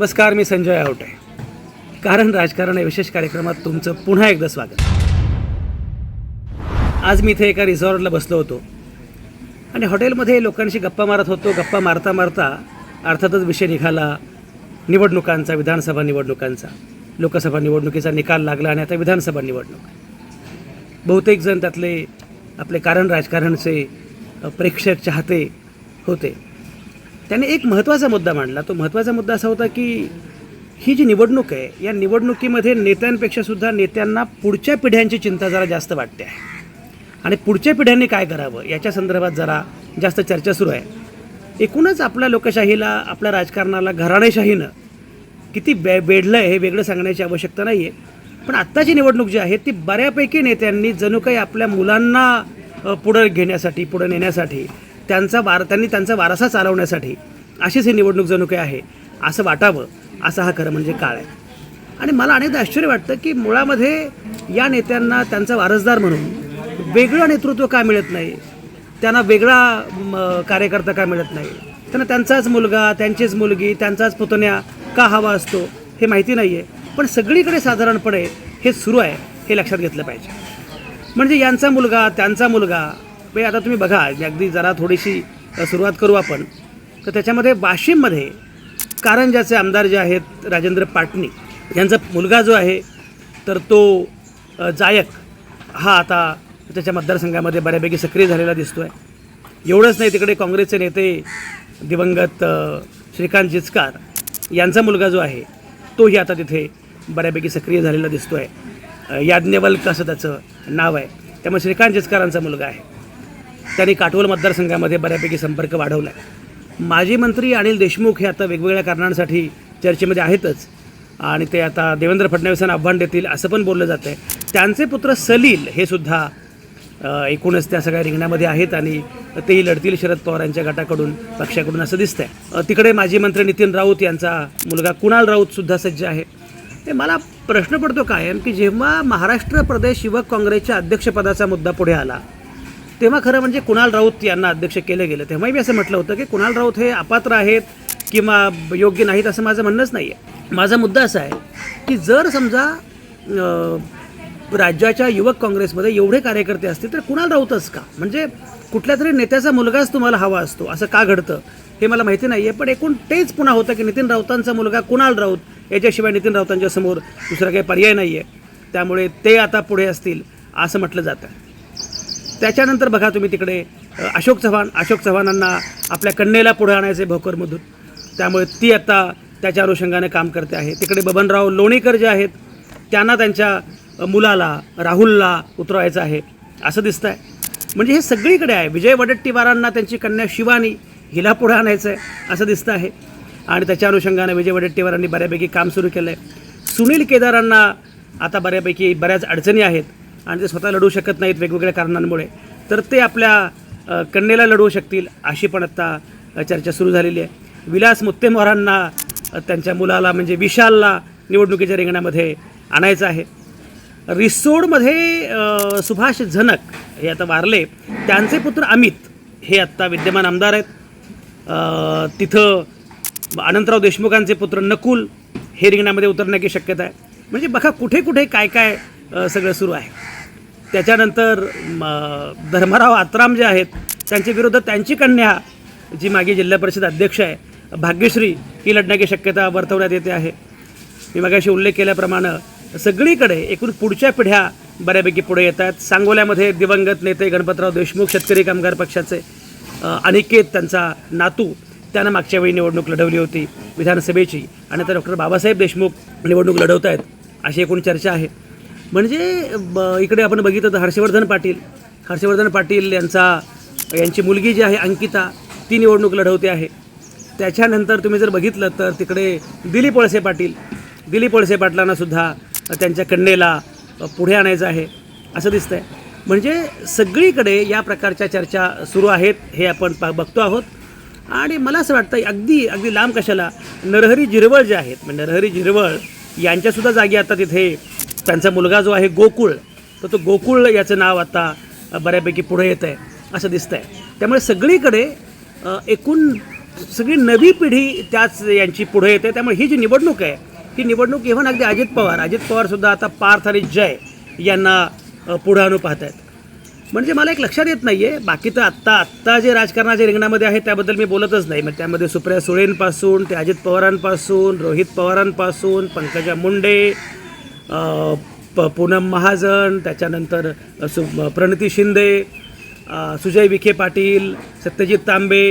नमस्कार मी संजय आवटे. कारण राजकारण या विशेष कार्यक्रमात तुमचं पुन्हा एकदा स्वागत. आज मी इथे एका रिसॉर्टला बसलो होतो. आणि हॉटेलमध्ये लोकांशी गप्पा मारत होतो गप्पा मारता मारता अर्थातच विषय निघाला. निवडणुकांचा विधानसभा निवडणुकांचा लोकसभा निवडणुकीचा निकाल लागला आणि आता विधानसभा निवडणूक. बहुतेक जण त्यातले आपले कारण राजकारणचे प्रेक्षक चाहते होते. त्याने एक महत्त्वाचा मुद्दा मांडला. तो महत्त्वाचा मुद्दा असा होता की ही जी निवडणूक आहे या निवडणुकीमध्ये नेत्यांपेक्षा सुद्धा नेत्यांना पुढच्या पिढ्यांची चिंता जरा जास्त वाटते आहे. आणि पुढच्या पिढ्यांनी काय करावं याच्या संदर्भात जरा जास्त चर्चा सुरू आहे. एकूणच आपल्या लोकशाहीला आपल्या राजकारणाला घराणेशाहीनं किती बे बेडलं आहे हे वेगळं सांगण्याची आवश्यकता नाही आहे पण आत्ताची निवडणूक जी आहे ती बऱ्यापैकी नेत्यांनी जणू काही आपल्या मुलांना पुढं घेण्यासाठी पुढं नेण्यासाठी त्यांचा वार त्यांनी त्यांचा वारसा चालवण्यासाठी अशीच ही निवडणूक जणू काही आहे. असं वाटावं असा हा खरं म्हणजे काळ आहे. आणि मला अनेकदा आश्चर्य वाटतं की मुळामध्ये या नेत्यांना त्यांचा वारसदार म्हणून वेगळं नेतृत्व का मिळत नाही? त्यांना वेगळा कार्यकर्ता का मिळत नाही? त्यांना त्यांचाच मुलगा त्यांचीच मुलगी त्यांचाच पुतण्या का हवा असतो हे माहिती नाही आहे पण सगळीकडे साधारणपणे हे सुरू आहे हे लक्षात घेतलं पाहिजे. म्हणजे यांचा मुलगा त्यांचा मुलगा म्हणजे आता तुम्ही बघा अगदी जरा थोडीशी सुरुवात करू आपण. तर त्याच्यामध्ये वाशिममध्ये कारंजाचे आमदार जे आहेत राजेंद्र पाटणी यांचा मुलगा जो आहे तर तो जायक हा आता त्याच्या मतदारसंघामध्ये बऱ्यापैकी सक्रिय झालेला दिसतो आहे एवढंच नाही तिकडे काँग्रेसचे नेते दिवंगत श्रीकांत जिचकार यांचा मुलगा जो आहे तोही आता तिथे बऱ्यापैकी सक्रिय झालेला दिसतो आहे याज्ञवल्क असं त्याचं नाव आहे. त्यामुळे श्रीकांत जिचकारांचा मुलगा आहे. त्यांनी काटोल मतदारसंघामध्ये बऱ्यापैकी संपर्क वाढवला आहे माजी मंत्री अनिल देशमुख हे आता वेगवेगळ्या कारणांसाठी चर्चेमध्ये आहेतच. आणि ते आता देवेंद्र फडणवीसांना आव्हान देतील असं पण बोललं जातं आहे त्यांचे पुत्र सलील हे सुद्धा एकूणच त्या सगळ्या रिंगणामध्ये आहेत आणि तेही लढतील शरद पवार यांच्या गटाकडून पक्षाकडून असं दिसतंय. तिकडे माजी मंत्री नितीन राऊत यांचा मुलगा कुणाल राऊत सुद्धा सज्ज आहे. ते मला प्रश्न पडतो कायम की जेव्हा महाराष्ट्र प्रदेश युवक काँग्रेसच्या अध्यक्षपदाचा मुद्दा पुढे आला तेव्हा खरं म्हणजे कुणाल राऊत यांना अध्यक्ष केलं गेलं. तेव्हाही मी असं म्हटलं होतं की कुणाल राऊत हे अपात्र आहेत किंवा योग्य नाहीत असं माझं म्हणणंच नाही आहे माझा मुद्दा असा आहे की जर समजा राज्याच्या युवक काँग्रेसमध्ये एवढे कार्यकर्ते असतील तर कुणाल राऊतच का? म्हणजे कुठल्या तरी नेत्याचा मुलगाच तुम्हाला हवा असतो. असं का घडतं? हे मला माहिती नाही आहे पण एकूण तेच पुन्हा होतं की नितीन राऊतांचा मुलगा कुणाल राऊत याच्याशिवाय नितीन राऊतांच्या समोर दुसरा काही पर्याय नाही आहे त्यामुळे ते आता पुढे असतील असं म्हटलं जातं. त्याच्यानंतर बघा तुम्ही तिकडे अशोक चव्हाण अशोक चव्हाणांना आपल्या कन्येला पुढे आणायचे भोकरमधून. त्यामुळे ती आता त्याच्या अनुषंगाने काम करते आहे. तिकडे बबनराव लोणीकर जे आहेत त्यांना त्यांच्या मुलाला राहुलला उतरवायचं आहे. असं दिसतं आहे म्हणजे हे सगळीकडे आहे. विजय वडेट्टीवारांना त्यांची कन्या शिवानी हिला पुढे आणायचं आहे असं दिसतं आहे. आणि त्याच्या अनुषंगाने विजय वडेट्टीवारांनी बऱ्यापैकी काम सुरू केलं आहे सुनील केदारांना आता बऱ्यापैकी बऱ्याच अडचणी आहेत. आणि ते स्वतः लढू शकत नाहीत वेगवेगळ्या कारणांमुळे तर ते आपल्या कन्येला लढवू शकतील अशी पण आत्ता चर्चा सुरू झालेली आहे. विलास मुत्तेमवारांना त्यांच्या मुलाला म्हणजे विशालला निवडणुकीच्या रिंगणामध्ये आणायचं आहे. रिसोडमध्ये सुभाष झनक हे आता वारले. त्यांचे पुत्र अमित हे आत्ता विद्यमान आमदार आहेत. तिथं अनंतराव देशमुखांचे पुत्र नकुल हे रिंगणामध्ये उतरण्याची शक्यता आहे. म्हणजे बघा कुठे कुठे काय काय सगळं सुरू आहे. त्याच्यानंतर म, धर्मराव आत्राम जे आहेत त्यांच्या विरुद्ध त्यांची कन्या जी मागे जिल्हा परिषद अध्यक्ष आहे भाग्यश्री ही लढण्याची शक्यता वर्तवण्यात येते आहे. मी मागाशी उल्लेख केल्याप्रमाणे सगळीकडे एकूण पुढच्या पिढ्या बऱ्यापैकी पुढे येत आहेत सांगोल्यामध्ये दिवंगत नेते गणपतराव देशमुख शेतकरी कामगार पक्षाचे अनिकेत त्यांचा नातू त्यानं मागच्या वेळी निवडणूक लढवली होती. विधानसभेची आणि आता डॉक्टर बाबासाहेब देशमुख निवडणूक लढवत आहेत अशी एकूण चर्चा आहे. म्हणजे ब इकडे आपण बघितलं तर हर्षवर्धन पाटील हर्षवर्धन पाटील यांचा यांची मुलगी जी आहे अंकिता ती निवडणूक लढवते आहे. त्याच्यानंतर तुम्ही जर बघितलं तर तिकडे दिलीप वळसे पाटील दिलीप वळसे पाटलांनासुद्धा त्यांच्या कन्येला पुढे आणायचं आहे असं दिसतं आहे म्हणजे सगळीकडे या प्रकारच्या चर्चा सुरू आहेत हे आपण पा बघतो आहोत. आणि मला असं वाटतं अगदी अगदी लांब कशाला नरहरी जिरवळ जे आहेत म्हणजे नरहरी जिरवळ यांच्यासुद्धा जागी आता तिथे त्यांचा मुलगा जो आहे गोकुळ तर तो गोकुळ याचं नाव आता बऱ्यापैकी पुढे येत आहे असं दिसतं आहे त्यामुळे सगळीकडे एकूण सगळी नवी पिढी त्याच यांची पुढे येते. त्यामुळे ही जी निवडणूक आहे ही निवडणूक इव्हन अगदी अजित पवार अजित पवारसुद्धा आता पार्थ आणि जय यांना पुढं आणू पाहत आहेत. म्हणजे मला एक लक्षात येत नाही आहे बाकी तर आत्ता आत्ता जे राजकारणाच्या रिंगणामध्ये आहे त्याबद्दल मी बोलतच नाही. मग त्यामध्ये सुप्रिया सुळेंपासून ते अजित पवारांपासून रोहित पवारांपासून पंकजा मुंडे प पूनम महाजन त्याच्यानंतर सु प्रणिती शिंदे सुजय विखे पाटील सत्यजित तांबे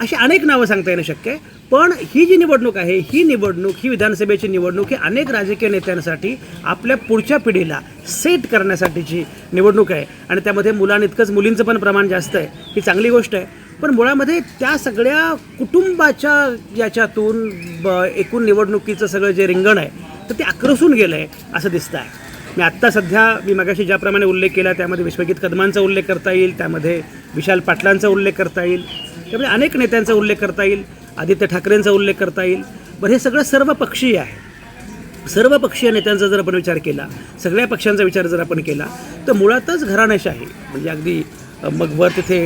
अशी अनेक नावं सांगता येणं शक्य आहे. पण ही जी निवडणूक आहे ही निवडणूक ही विधानसभेची निवडणूक ही अनेक राजकीय नेत्यांसाठी आपल्या पुढच्या पिढीला सेट करण्यासाठीची निवडणूक आहे. आणि त्यामध्ये मुलांइतकंच मुलींचं पण प्रमाण जास्त आहे ही चांगली गोष्ट आहे. पण मुळामध्ये त्या सगळ्या कुटुंबाच्या याच्यातून ब एकूण निवडणुकीचं सगळं जे रिंगण आहे तर ते आक्रसून गेलं आहे असं दिसतं आहे मी आत्ता सध्या मी मगाशी ज्याप्रमाणे उल्लेख केला त्यामध्ये विश्वगीत कदमांचा उल्लेख करता येईल त्यामध्ये विशाल पाटलांचा उल्लेख करता येईल त्यामध्ये अनेक नेत्यांचा उल्लेख करता येईल आदित्य ठाकरेंचा उल्लेख करता येईल. बरं हे सगळं सर्व पक्षीय आहे. सर्व पक्षीय नेत्यांचा जर आपण विचार केला सगळ्या पक्षांचा विचार जर आपण केला तर मुळातच घराणेशाही म्हणजे अगदी मग वर तिथे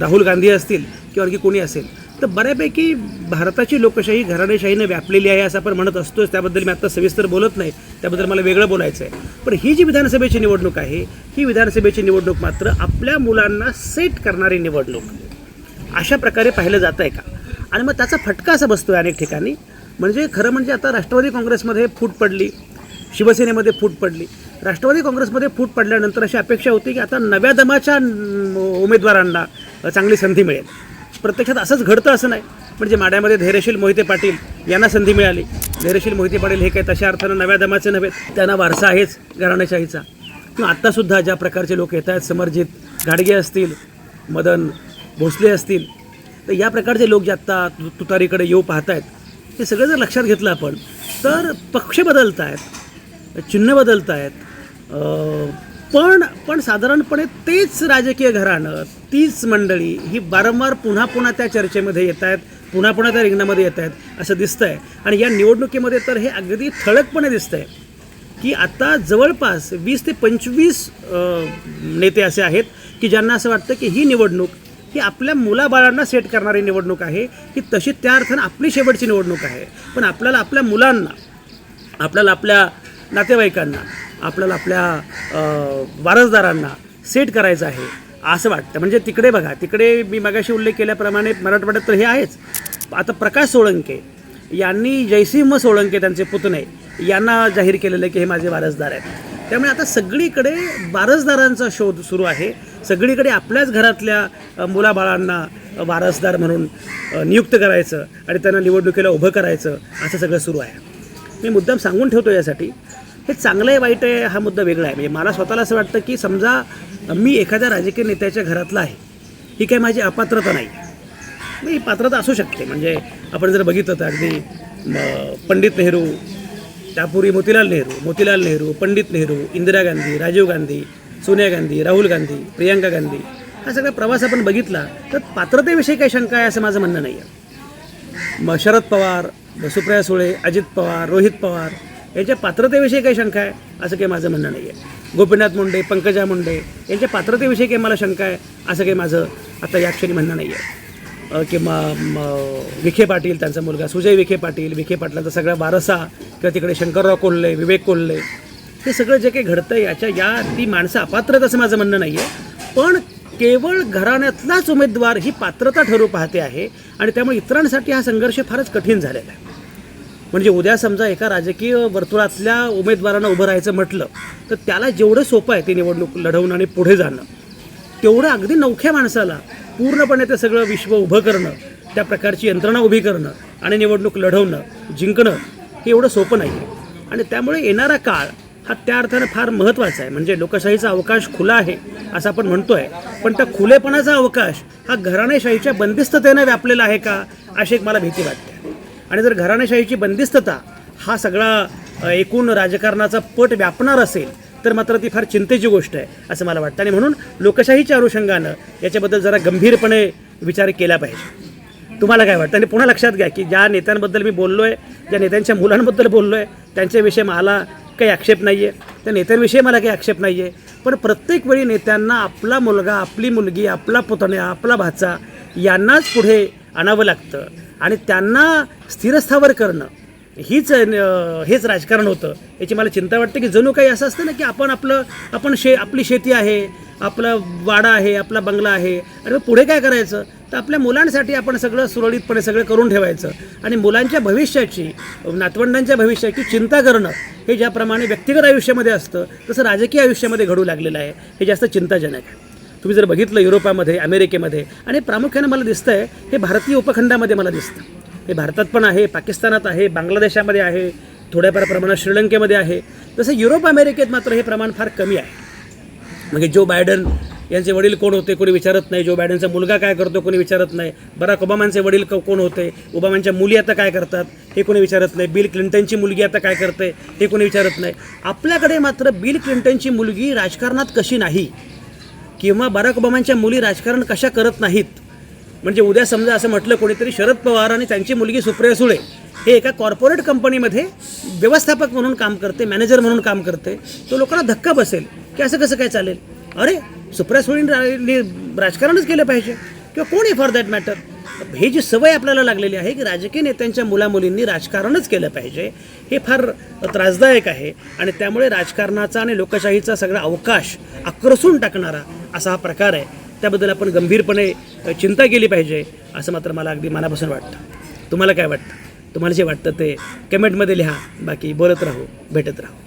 राहुल गांधी असतील किंवा आणखी कोणी असेल तर बऱ्यापैकी भारताची लोकशाही घराणेशाहीनं व्यापलेली आहे असं आपण म्हणत असतोच. त्याबद्दल मी आत्ता सविस्तर बोलत नाही. त्याबद्दल मला वेगळं बोलायचं आहे पण ही जी विधानसभेची निवडणूक आहे ही विधानसभेची निवडणूक मात्र आपल्या मुलांना सेट करणारी निवडणूक. अशा प्रकारे पाहिलं जात आहे का? आणि मग त्याचा फटका असा बसतो आहे अनेक ठिकाणी. म्हणजे खरं म्हणजे आता राष्ट्रवादी काँग्रेसमध्ये फूट पडली शिवसेनेमध्ये फूट पडली. राष्ट्रवादी काँग्रेसमध्ये फूट पडल्यानंतर अशी अपेक्षा होती की आता नव्या दमाच्या उमेदवारांना चांगली संधी मिळेल. प्रत्यक्षात असंच घडतं असं नाही. म्हणजे माड्यामध्ये धैर्यशील मोहिते पाटील यांना संधी मिळाली. धैर्यशील मोहिते पाटील हे काही तशा अर्थानं नव्या दमाचे नव्हे त्यांना वारसा आहेच घराणेशाहीचा. किंवा आत्तासुद्धा ज्या प्रकारचे लोक येत आहेत समरजित घाडगे असतील मदन भोसले असतील तर या प्रकारचे लोक जे आत्ता तु- तुतारीकडे येऊ पाहत आहेत हे सगळं जर लक्षात घेतलं आपण तर पक्ष बदलत आहेत चिन्ह बदलत आहेत पण पण साधारणपणे तेच राजकीय घराणं तीच मंडळी ही वारंवार पुन्हा पुन्हा त्या चर्चेमध्ये येत आहेत पुन्हा पुन्हा त्या रिंगणामध्ये येत आहेत असं दिसतंय. आणि या निवडणुकीमध्ये तर हे अगदी ठळकपणे दिसतंय की आता जवळपास वीस ते पंचवीस नेते असे आहेत की ज्यांना असं वाटतं की ही निवडणूक ही आपल्या मुलाबाळांना सेट करणारी निवडणूक आहे की तशी त्या अर्थानं आपली शेवटची निवडणूक आहे. पण आपल्याला आपल्या मुलांना आपल्याला आपल्या नातेवाईकांना आपल्याला आपल्या वारसदारांना सेट करायचं आहे असं वाटतं. म्हणजे तिकडे बघा तिकडे मी मगाशी उल्लेख केल्याप्रमाणे मराठवाड्यात तर हे आहेच. आता प्रकाश सोळंके यांनी जयसिंह सोळंके त्यांचे पुतणे यांना जाहीर केलेलं आहे की हे माझे वारसदार आहेत. त्यामुळे आता सगळीकडे वारसदारांचा शोध सुरू आहे. सगळीकडे आपल्याच घरातल्या मुलाबाळांना वारसदार म्हणून नियुक्त करायचं आणि त्यांना निवडणुकीला उभं करायचं असं सगळं सुरू आहे. मी मुद्दाम सांगून ठेवतो यासाठी हे चांगलं आहे वाईट आहे हा मुद्दा वेगळा आहे. म्हणजे मला स्वतःला असं वाटतं की समजा मी एखाद्या राजकीय नेत्याच्या घरातला आहे ही काही माझी अपात्रता नाही. मग ही पात्रता असू शकते. म्हणजे आपण जर बघितलं तर अगदी पंडित नेहरू त्यापूर्वी मोतीलाल नेहरू मोतीलाल नेहरू पंडित नेहरू इंदिरा गांधी राजीव गांधी सोनिया गांधी राहुल गांधी प्रियांका गांधी हा सगळा प्रवास आपण बघितला तर पात्रतेविषयी काही शंका आहे असं माझं म्हणणं नाही आहे मग शरद पवार सुप्रिया सुळे अजित पवार रोहित पवार यांच्या पात्रतेविषयी काही शंका आहे? असं काही माझं म्हणणं नाही आहे गोपीनाथ मुंडे पंकजा मुंडे यांच्या पात्रतेविषयी काही मला शंका आहे असं काही माझं आता या क्षणी म्हणणं नाही आहे किंवा विखे पाटील त्यांचा मुलगा सुजय विखे पाटील विखे पाटलांचा सगळा वारसा किंवा तिकडे शंकरराव कोल्हे विवेक कोल्हे हे सगळं जे काही घडतं आहे याच्या या ती माणसं अपात्रत असं माझं म्हणणं नाही आहे पण केवळ घराण्यातलाच उमेदवार ही पात्रता ठरू पाहते आहे आणि त्यामुळे इतरांसाठी हा संघर्ष फारच कठीण झालेला आहे. म्हणजे उद्या समजा एका राजकीय वर्तुळातल्या उमेदवारांना उभं राहायचं म्हटलं तर त्याला जेवढं सोपं आहे ती निवडणूक लढवणं आणि पुढे जाणं तेवढं अगदी नवख्या माणसाला पूर्णपणे ते सगळं विश्व उभं करणं त्या प्रकारची यंत्रणा उभी करणं आणि निवडणूक लढवणं जिंकणं हे एवढं सोपं नाही आहे आणि त्यामुळे येणारा काळ हा त्या अर्थानं फार महत्त्वाचा आहे. म्हणजे लोकशाहीचा अवकाश खुला आहे असं आपण म्हणतो आहे पण त्या खुलेपणाचा अवकाश हा घराणेशाहीच्या बंदिस्ततेनं व्यापलेला आहे का अशी एक मला भीती वाटते. आणि जर घराणेशाहीची बंदिस्तता हा सगळा एकूण राजकारणाचा पट व्यापणार असेल तर मात्र ती फार चिंतेची गोष्ट आहे असं मला वाटतं. आणि म्हणून लोकशाहीच्या अनुषंगानं याच्याबद्दल जरा गंभीरपणे विचार केला पाहिजे. तुम्हाला काय वाटतं? आणि पुन्हा लक्षात घ्या की ज्या नेत्यांबद्दल मी बोललो आहे ज्या नेत्यांच्या मुलांबद्दल बोललो आहे त्यांच्याविषयी मला काही आक्षेप नाही आहे त्या नेत्यांविषयी मला काही आक्षेप नाही आहे पण प्रत्येक वेळी नेत्यांना आपला मुलगा आपली मुलगी आपला पुतण्या आपला भाचा यांनाच पुढे आणावं लागतं. आणि त्यांना स्थिरस्थावर करणं हीच हेच राजकारण होतं. याची मला चिंता वाटते की जणू काही असं असतं ना की आपण आपलं आपण शे आपली शेती आहे आपला वाडा आहे आपला बंगला आहे. आणि मग पुढे काय करायचं? तर आपल्या मुलांसाठी आपण सगळं सुरळीतपणे सगळं करून ठेवायचं. आणि मुलांच्या भविष्याची नातवंडांच्या भविष्याची चिंता करणं हे ज्याप्रमाणे व्यक्तिगत आयुष्यामध्ये असतं तसं राजकीय आयुष्यामध्ये घडू लागलेलं आहे. हे जास्त चिंताजनक आहे. तुम्ही जर बघितलं युरोपामध्ये अमेरिकेमध्ये आणि प्रामुख्याने मला दिसतं आहे हे भारतीय उपखंडामध्ये मला दिसतं. हे भारतात पण आहे पाकिस्तानात आहे बांगलादेशामध्ये आहे थोड्याफार प्रमाणात श्रीलंकेमध्ये आहे. तसं युरोप अमेरिकेत मात्र हे प्रमाण फार कमी आहे. म्हणजे जो बायडन यांचे वडील कोण होते कोणी विचारत नाही. जो बायडनचा मुलगा काय करतो कोणी विचारत नाही. बराक ओबामांचे वडील क- कोण होते ओबामांच्या मुली आता काय करतात हे कोणी विचारत नाही. बिल क्लिंटनची मुलगी आता काय करते हे कोणी विचारत नाही. आपल्याकडे मात्र बिल क्लिंटनची मुलगी राजकारणात कशी नाही. किंवा बराक ओबामांच्या मुली राजकारण कशा करत नाहीत? म्हणजे उद्या समजा असं म्हटलं कोणीतरी शरद पवार आणि त्यांची मुलगी सुप्रिया सुळे हे एका कॉर्पोरेट कंपनीमध्ये व्यवस्थापक म्हणून काम करते मॅनेजर म्हणून काम करते तो लोकांना धक्का बसेल की असं कसं काय चालेल? अरे सुप्रिया सुळेंनी राजकारणच केलं पाहिजे. किंवा कोणी फॉर दॅट मॅटर हे जी सवय आपल्याला लागलेली आहे की राजकीय नेत्यांच्या मुलामुलींनी राजकारणच केलं पाहिजे हे फार त्रासदायक आहे. आणि त्यामुळे राजकारणाचा आणि लोकशाहीचा सगळा अवकाश आक्रसून टाकणारा असा हा प्रकार आहे. त्याबद्दल आपण गंभीरपणे चिंता केली पाहिजे असं मात्र मला अगदी मनापासून वाटतं. तुम्हाला काय वाटतं? तुम्हाला जे वाटतं ते कमेंटमध्ये लिहा. बाकी बोलत राहू भेटत राहू.